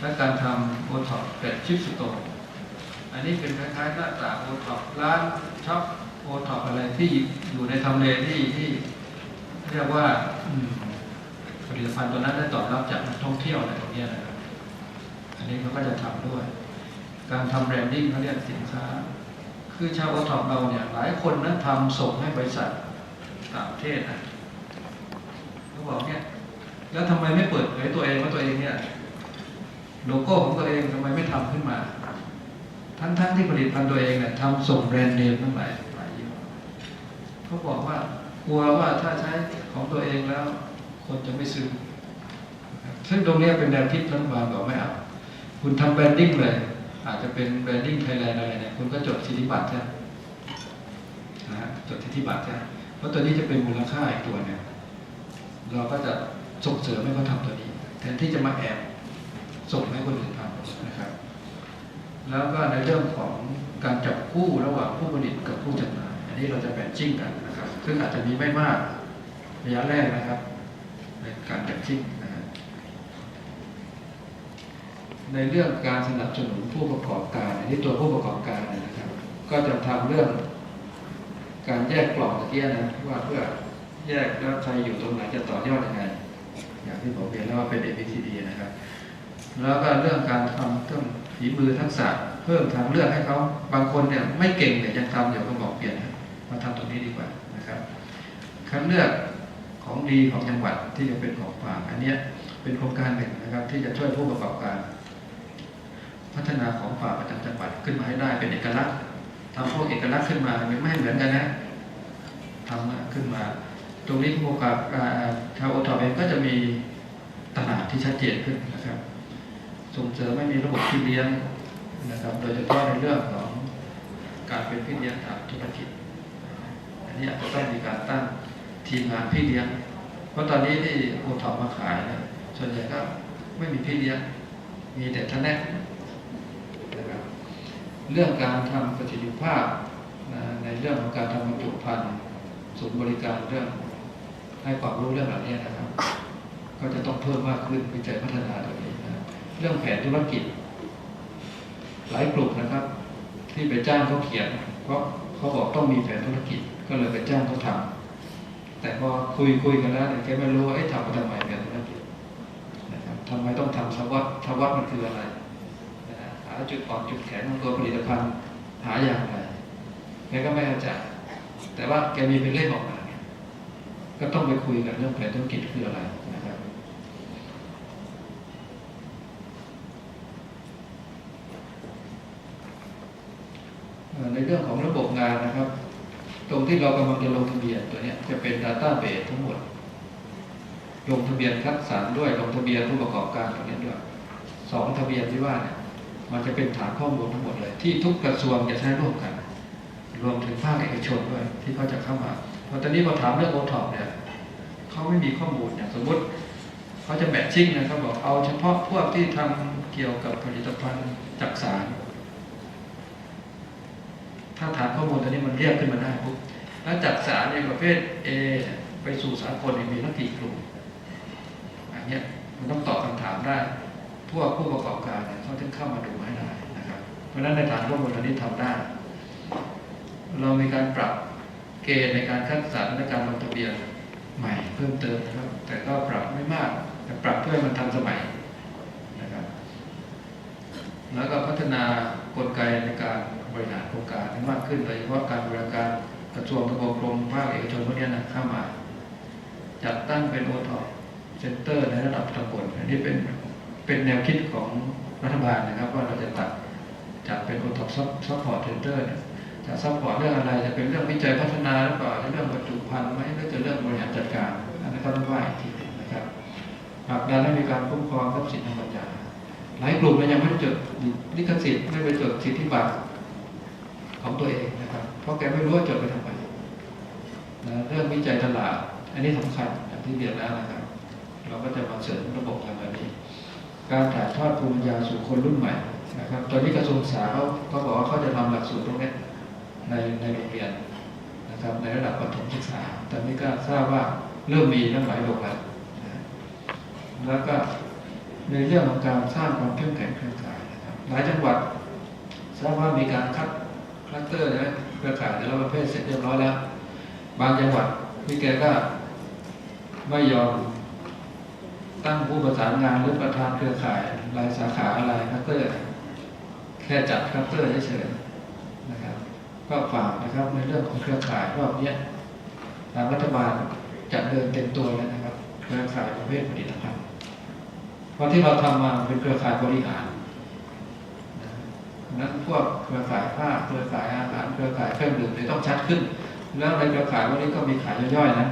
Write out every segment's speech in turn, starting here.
และการทำโอท็อปเป็ดชิปสโตร์อันนี้เป็นคล้ายๆหน้าตางโอท็อปร้านช็อปโอท็อปอะไรที่อยู่ในทำเลที่ที่เรียกว่าผลิตภัณฑ์ตัวนั้นได้ตอบรับจากนักท่องเที่ยวอะไรตรงนี้นะครับอันนี้เขาก็จะทำด้วย การทำแบรนดิ้งเขาเรียกสินค้า คือชาวโอท็อปเราเนี่ยหลายคนนั้นทำส่งให้บริษัทต่างประเทศนะเขาบอกเนี่ยแล้วทำไมไม่เปิดเผยตัวเองว่าตัวเองเนี่ย โลโก้ของตัวเองทำไมไม่ทำขึ้นมา ทั้งๆที่ผลิตภัณฑ์ตัวเองเนี่ยทำส่งแบรนด์เนมทั้งหลายหลายยี่ห้อเขาบอกว่ากลัวว่าถ้าใช้ของตัวเองแล้ว คนจะไม่ซื้อซึ่งตรงนี้เป็นแนวคิดรัฐบาลบอกไม่เอาคุณทำแบรนดิ้งเลย อาจจะเป็นแบรนดิ้งไทยแลนด์อะไรเนี่ยคุณก็จดสิทธิบัตรใช่ไหมนะฮะจดสิทธิบัตรใช่ไหมเพราะตัวนี้จะเป็นมูลค่าอีกตัวเนี่ยเราก็จะส่งเสริมให้เขาทำตัวนี้แทนที่จะมาแอบ ส่งให้คนอื่นทำนะครับ แล้วก็ในเรื่องของการจับคู่ระหว่างผู้ผลิตกับผู้จำหน่ายอันนี้เราจะแบ่งจิ้งกันนะครับ ซึ่งอาจจะมีไม่มากระยะแรกนะครับในการแบ่งจิ้งนะในเรื่องการสนับสนุนผู้ประกอบการอันนี้ตัวผู้ประกอบการนะครับ ก็จะทำเรื่องการแยกกล่องตะเกียนะว่าเพื่อแยกแล้วใครอยู่ตรงไหนจะต่อยอดยังไง อย่างที่ผมเรียนแล้วว่าเป็น ABCD นะครับ แล้วก็เรื่องการทำเครื่องฝีมือทักษะเพิ่มทางเลือกให้เขาบางคนเนี่ยไม่เก่งแต่ยังทำอยู่ก็บอกเปลี่ยนมาทำตรงนี้ดีกว่านะครับคัดเลือกของดีของจังหวัดที่จะเป็นของฝากอันเนี้ยเป็นโครงการหนึ่งนะครับ ที่จะช่วยผู้ประกอบการ พัฒนาของฝากประจำจังหวัดขึ้นมาให้ได้เป็นเอกลักษณ์ทำพวกเอกลักษณ์ขึ้นมาไม่ให้เหมือนกันนะทำขึ้นมา ตรงนี้ผู้ประกอบการชาวโอทอปเองก็จะมีตลาดที่ชัดเจนขึ้นนะครับ ส่งเสริมไม่มีระบบพี่เลี้ยงนะครับ โดยเฉพาะในเรื่องของการเป็นพี่เลี้ยงทางธุรกิจ อันนี้อาจจะต้องมีการตั้งทีมงานพี่เลี้ยง เพราะตอนนี้ที่โอทอปมาขายนี่ยส่วนใหญ่ก็ไม่มีพี่เลี้ยง มีแต่ท่านแน่นะครับเรื่องการทำประสิทธิภาพนะในเรื่องของการทำบรรจุภัณฑ์ศูนย์บริการเรื่องให้ความรู้เรื่องเหล่านี้นะครับ ก็จะต้องเพิ่มมากขึ้นวิจัยพัฒนาตรงนี้ เรื่องแผนธุรกิจ หลายกลุ่มนะครับ ที่ไปจ้างเขาเขียนเพราะเขาบอกต้องมีแผนธุรกิจ ก็เลยไปจ้างเขาทำแต่พอคุยคุยกันแล้วเนี่ยแกไม่รู้ว่าไอ้ทำมาทำไมแผนธุรกิจนะครับทำไมต้องทำสวัสดิสวัสดิ์มันคืออะไรหาจุดอ่อนจุดแข็งของตัวผลิตภัณฑ์หาอย่างไรแกก็ไม่เข้าใจแต่ว่าแกมีเป็นเล่มออกมาเนี่ยก็ต้องไปคุยกันเรื่องแผนธุรกิจคืออะไรนะครับ เอ่อ ในเรื่องของระบบงานนะครับ ตรงที่เรากำลังจะลงทะเบียนตัวนี้จะเป็น Database ทั้งหมด ลงทะเบียนคัดสรรด้วยลงทะเบียนผู้ประกอบการตรงนี้ด้วยสองทะเบียนที่ว่าเนี่ยมันจะเป็นฐานข้อมูลทั้งหมดเลย ที่ทุกกระทรวงจะใช้ร่วมกัน รวมถึงภาคเอกชนด้วยที่เขาจะเข้ามาพอตอนนี้พอถามเรื่องโอท็อปเนี่ยเขาไม่มีข้อมูลอย่างสมมติเขาจะแมทชิ่งนะเขาบบอกเอาเฉพาะพวกที่ทำเกี่ยวกับผลิตภัณฑ์จักสาร ถ้าฐานข้อมูลตัวนี้มันเรียกขึ้นมาได้ปุ๊บแล้วจักสารในประเภท A ไปสู่สากลเนี่ยมีนักกี่กลุ่มอันเนี้ยมันต้องตอบคำถามได้พวกผู้ประกอบการเนี่ยเขาถึงเข้ามาดูให้ได้นะครับ เพราะฉะนั้นในฐานข้อมูลตัวนี้ทำได้ เรามีการปรับเกณฑ์ในการคัดสรรและการลงทะเบียนใหม่เพิ่มเติมนะครับแต่ก็ปรับไม่มากแต่ปรับเพื่อให้มันทันสมัยนะครับ แล้วก็พัฒนากลไกในการ บริหารโครงการให้มากขึ้นโดยเฉพาะการบริการกระทรวงทบวงกรมภาคเอกชนพวกนี้นะเข้ามา จัดตั้งเป็นโอทอเซ็นเตอร์ในระดับตำบลอันนี้เป็นเป็นแนวคิดของรัฐบาลนะครับ ว่าเราจะตัดจัดเป็นโอทอซัพพอร์ตเซ็นเตอร์จะซัพพอร์ตเรื่องอะไรจะเป็นเรื่องวิจัยพัฒนาหรือเปล่าจะเรื่องบรรจุภัณฑ์ไหมหรือจะเรื่องบริหารจัดการอันนั้ก็ต้องว่าอีกทีหนึ่งนะครับผลักดันให้มีการคุ้มครองทรัพย์สินทางปัญญาหลายกลุ่มเนี่ยยังไม่จดลิขสิทธิ์ไม่ไปจดสิทธิบัตร ของตัวเองนะครับ เพราะแกไม่รู้ว่าจดไปทำไมนะเรื่องวิจัยตลาด อันนี้สำคัญอย่างที่เรียนแล้วนะครับ เราก็จะมาเสริมระบบทางแบบนี้ การถ่ายทอดภูมิปัญญาสู่คนรุ่นใหม่นะครับ ตอนนี้กระทรวงศึกษาเขาเขาบอกว่าเขาจะทำหลักสูตรตรงนี้ในในโรงเรียนนะครับ ในระดับประถมศึกษาตอนนี้ก็ทราบว่าเริ่มมีทั้งหลายโรงแล้วนแล้วก็ในเรื่องของการสร้างความเข้มแข็งเครือข่ายนะครับ หลายจังหวัดทราบว่ามีการคัด คลัสเตอร์นะเครือข่ายแต่ละประเภทเสร็จเรียบร้อยแล้ว บางจังหวัดพี่แกก็ไม่ยอมตั้งผู้ประสานงานหรือประธานเครือข่ายรายสาขาอะไรคลัสเตอร์ แค่จัดคลัสเตอร์เฉยๆนะครับ ก็ฝากนะครับในเรื่องของเครือข่ายรอบเนี้ยทางรัฐบาลจะเดินเต็มตัวแล้วนะครับ เครือข่ายประเภทผลิตภัณฑ์เพราะที่เราทำมาเป็นเครือข่ายบริหาร นั้นพวกเครือข่ายผ้าเครือข่ายอาหารเครือข่ายเครื่องดื่มเนี่ยต้องชัดขึ้น แล้วในเครือข่ายพวกนี้ก็มีขายย่อยๆนะ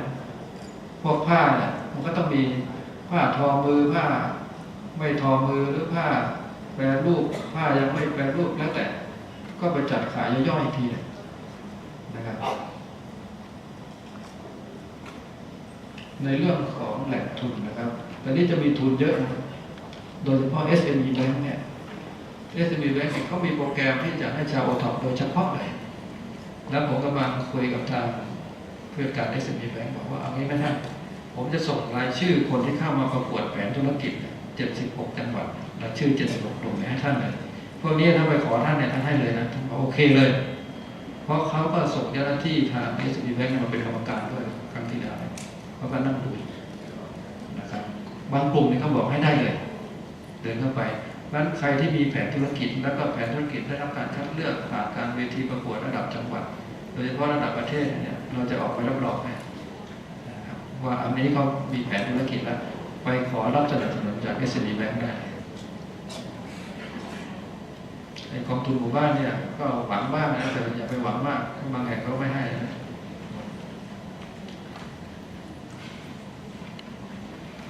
พวกผ้าเนี่ยมันก็ต้องมีผ้าทอมือผ้า ไม่ทอมือหรือผ้าแปรรูปผ้ายังไม่แปรรูปแล้วแต่ ก็ไปจัดขายย่อยๆอีกทีหนึงนะครับ ในเรื่องของแหล่งทุนนะครับตอนนี้จะมีทุนเยอะนะโดยเฉพาะ SME Bank เนี่ย SME Bank เนี่ยเขามีโปรแกรมที่จะให้ชาวโอท็อปโดยเฉพาะเลย แล้วผมกำลังคุยกับทางเพื่อการ SME Bank บอกว่าเอางี้ไหมท่านผมจะส่งรายชื่อคนที่เข้ามาประกวดแผนธุรกิจ 76 จังหวัดรายชื่อ 76กลุ่มให้ท่านเลย พวกนี้ถ้าไปขอท่านเนี่ยท่านให้เลยนะท่านบอกโอเคเลย เพราะเขาก็ส่งเจ้าหน้าที่ทาง SME Bank มาเป็นกรรมการด้วยครั้งที่แล้วเขาก็นั่งดูนะครับ บางกลุ่มเนี่ยเขาบอกให้ได้เลย เดินเข้าไป นั้นใครที่มีแผนธุรกิจ แล้วก็แผนธุรกิจได้รับการคัดเลือกผ่านการเวทีประกวดระดับจังหวัด โดยเฉพาะระดับประเทศเนี่ยเราจะออกไปรับรองให้ว่าอันนี้เขามีแผนธุรกิจแล้ว ไปขอรับสนับสนุนจาก SME Bank ได้ไอ้กองทุนหมู่บ้านเนี่ย ก็หวังบ้างนะแต่อย่าไปหวังมากบางแห่งเขาไม่ให้นะ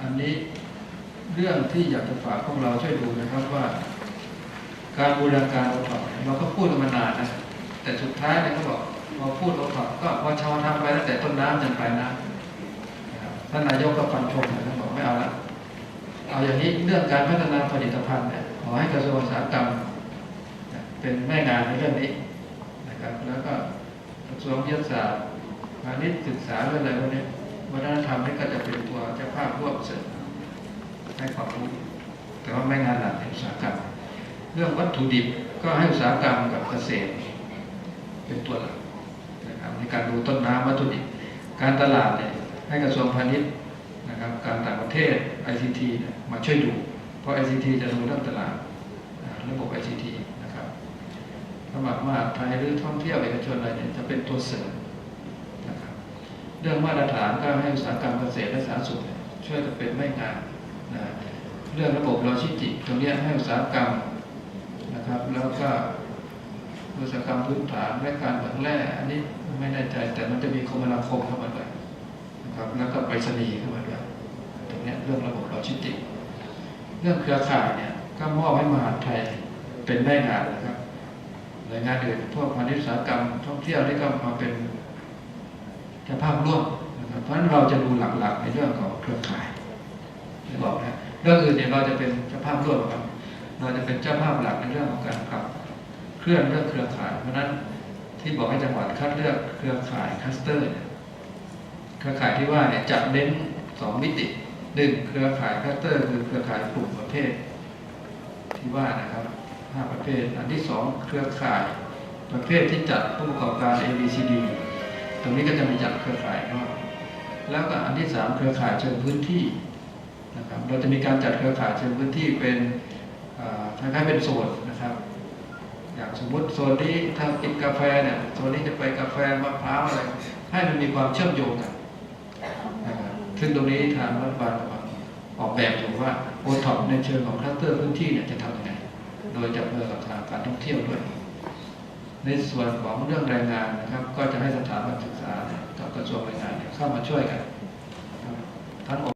อันนี้ เรื่องที่อยากจะฝากพวกเราช่วยดูนะครับว่า การบูรณาการโอท็อปเราก็พูดกันมานานนะแต่สุดท้ายเนี่ยเขาบอกพอพูดอท็อปก็พอชาวทำไปตั้งแต่ต้นน้ำจนปลายน้ำท่านนายกก็ฟันธงนะท่านบอกไม่เอาละเอาอย่างนี้เรื่องการพัฒนาผลิตภัณฑ์เนี่ยขอให้กระทรวงอุตสาหกรรม เป็นแม่งานในเรื่องนี้นะครับ แล้วก็กระทรวงวิทยาศาสตร์พาณิชย์ศึกษาเรื่องอะไรพวกนี้วัฒนธรรมนี่ก็จะเป็นตัวเจ้าภาพร่วมเสริม ให้ความรู้แต่ว่าไม่งานหลักในอุตสาหกรรม เรื่องวัตถุดิบก็ให้อุตสาหกรรมกับเกษตร เป็นตัวหลักนะครับในการดูต้นน้ำวัตถุดิบ การตลาดเนี่ยให้กระทรวงพาณิชย์นะครับการต่างประเทศ ICT เนี่ยมาช่วยดู เพราะ ICT จะดูเรื่องตลาดระบบ ICT นะครับสมัครมาไทยหรือท่องเที่ยวเอกชนอะไรเนี่ยจะเป็นตัวเสริมนะครับเรื่องมาตรฐานก็ให้อุตสาหกรรมเกษตรและสาธารณสุขช่วยกันเป็นไม่งาน เรื่องระบบโลจิสติกส์ตรงนี้ให้อุตสาหกรรมนะครับ แล้วก็อุตสาหกรรมพื้นฐานและการเหมืองแร่อันนี้ไม่แน่ใจแต่มันจะมีคมนาคมเข้ามาด้วยนะครับแล้วก็ไปรษณีย์เข้ามาด้วยตรงนี้เรื่องระบบโลจิสติกส์เรื่องเครือข่ายเนี่ยก็มอบให้มหาไทยเป็นแม่งานนะครับหน่วยงานอื่นพวกพาณิชย์อุตสาหกรรมท่องเที่ยวนี่ก็มาเป็นจ้าภาพร่วมนะครับเพราะฉะนั้นเราจะดูหลักๆในเรื่องของเครือข่ายที่บอกนะ เรื่องอื่นเนี่ยเราจะเป็นเจ้าภาพร่วมครับ เราจะเป็นเจ้าภาพหลักในเรื่องของการขับเคลื่อนเรื่องเครือข่าย เพราะฉะนั้นที่บอกให้จังหวัดคัดเลือกเครือข่ายคัสเตอร์เนี่ยเครือข่ายที่ว่าเนี่ยจะเน้นสองมิติหนึ่งเครือข่ายคัสเตอร์คือเครือข่ายกลุ่มประเภท ที่ว่านะครับห้าประเภท อันที่สองเครือข่ายประเภทที่จัดผู้ประกอบการ A B C D ตรงนี้ก็จะมีจัดเครือข่ายเนาะแล้วก็อันที่สามเครือข่ายเชิงพื้นที่ นะครับเราจะมีการจัดเครือข่ายเชิงพื้นที่เป็นคล้ายๆเป็นโซนนะครับ อย่างสมมติโซนนี้ถ้ากินกาแฟเนี่ยโซนนี้จะไปกาแฟมะพร้าวอะไรให้มันมีความเชื่อมโยงกันนะครับซึ่งตรงนี้ทางรัฐบาลกำลังออกแบบอยู่ว่าโอท็อปในเชิงของคลัสเตอร์พื้นที่เนี่ยจะทำยังไงโดยจับมือกับทางการท่องเที่ยวด้วย ในส่วนของเรื่องแรงงานนะครับ ก็จะให้สถาบันศึกษากับกระทรวงแรงงานเนี่ยเข้ามาช่วยกันนะครับทั้ง